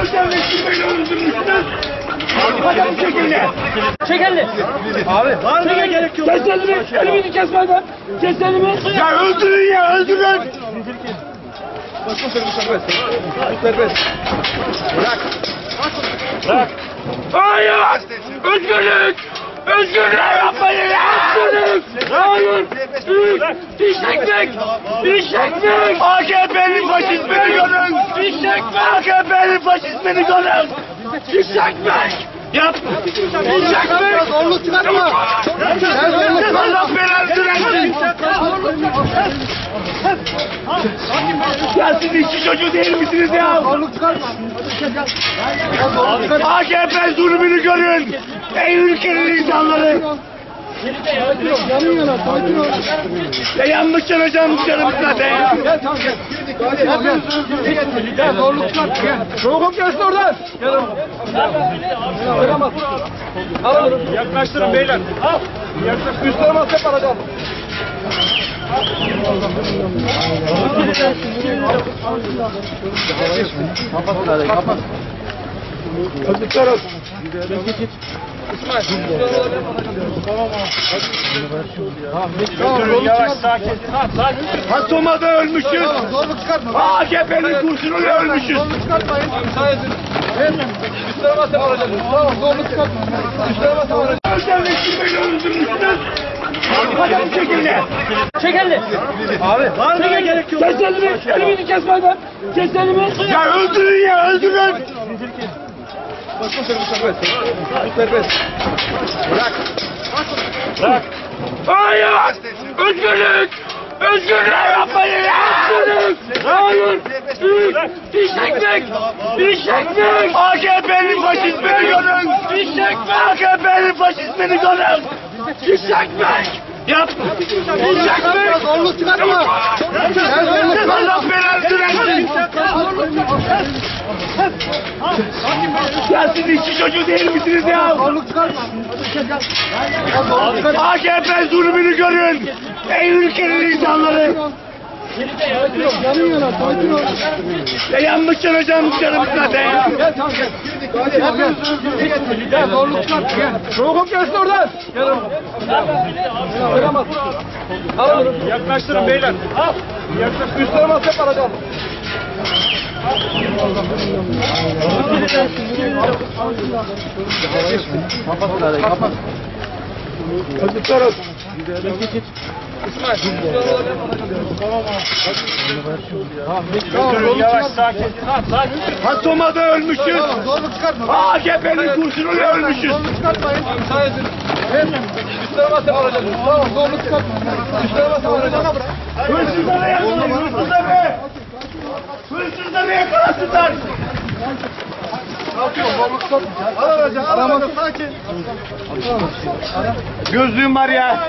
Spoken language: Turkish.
Özelleştirmeyle öldürmüşsünüz. Bu şekilde. Çek elini. Abi var mı gerek yok. Kes elimi. Elimi kes benden. Kes elimi. Ya öldürün ya öldürün. Hayır! Özgürlük! Özgürlük yapmayın! Özgürlük! Hayır! Diş ekmek! Diş ekmek! AKP'nin faşizmini görün! Diş ekmek! AKP'nin faşizmini görün! Diş ekmek! Yapma! Diş ekmek! Zorluk çıkartma. Allah belanı versin! Ya siz işçi çocuğu değil misiniz ya? Zorluk çıkartma. AKP zulmünü görün! Ey ülkenin insanları! Yanın yana sakin ol. Ya yanlış yanacağım canım zaten! Gel tamam gel. Gel gel. Gel. Soğuk gelsin oradan. Gel oğlum. Oynamaz. Al onu. Yaklaştırın beyler! Al. Yaklaş. Üstlerine hep alacağım. Kapat karayı kapat. Çocuklarım! Tamam Yavaş sakin! Hasoma'da ölmüşüz! Zorluk çıkartma. AKP'nin kurşunuyla ölmüşüz! Zorluk çıkartmayın. Edin. Evet. Üstlerine hep alacağım. Tamam zorluk çıkartma. Üstlerine hep alacağım. Özelleştirmeyle öldürmüşsünüz! Şekilde! Çek elini. Abi var mı gerek yok? Kes elimi! Elimi kes benden! Kes elimi! Ya öldürün ya öldürün! Bırak. Hayır! Özgürlük! Özgürlük yapmayın! Özgürlük! Hayır! Diş ekmek! Diş ekmek! AKP'nin faşizmini görün! Diş ekmek! AKP'nin faşizmini görün! Diş Yapma! Diş ekmek! Zorluk çıkartma. Allah belanı versin! Ya siz işçi çocuğu değil misiniz ya? Zorluk çıkartma. AKP zulmünü görün! Ey ülkenin insanları! Yanın yana sakin ol. Ya yanlış yanacağım canım zaten! Gel tamam gel. Gel gel. Gel zorluk çıkartma gel. Soğuk gelsin oradan. Gel oğlum. Al onu. Yaklaştırın beyler! Al. Yaklaş. Üstlerine hep alacağım. Kapat kapat. Çocuklarım! İsmail. Tamam. Tamam Durun, zorluk yavaş, çıkartma. sakin. Hasoma'da ölmüşüz! Tamam zorluk çıkartma. AKP'nin kurşunuyla ölmüşüz! Zorluk çıkartmayın. Müsaade edin. Evet. Üstlerine hep alacağım. Tamam zorluk çıkartma. Üstlerine hep alacağım. Hırsızları yakalayın! Hırsızları! Hırsızları yakalasınlar! Sakin. Gözlüğüm var ya!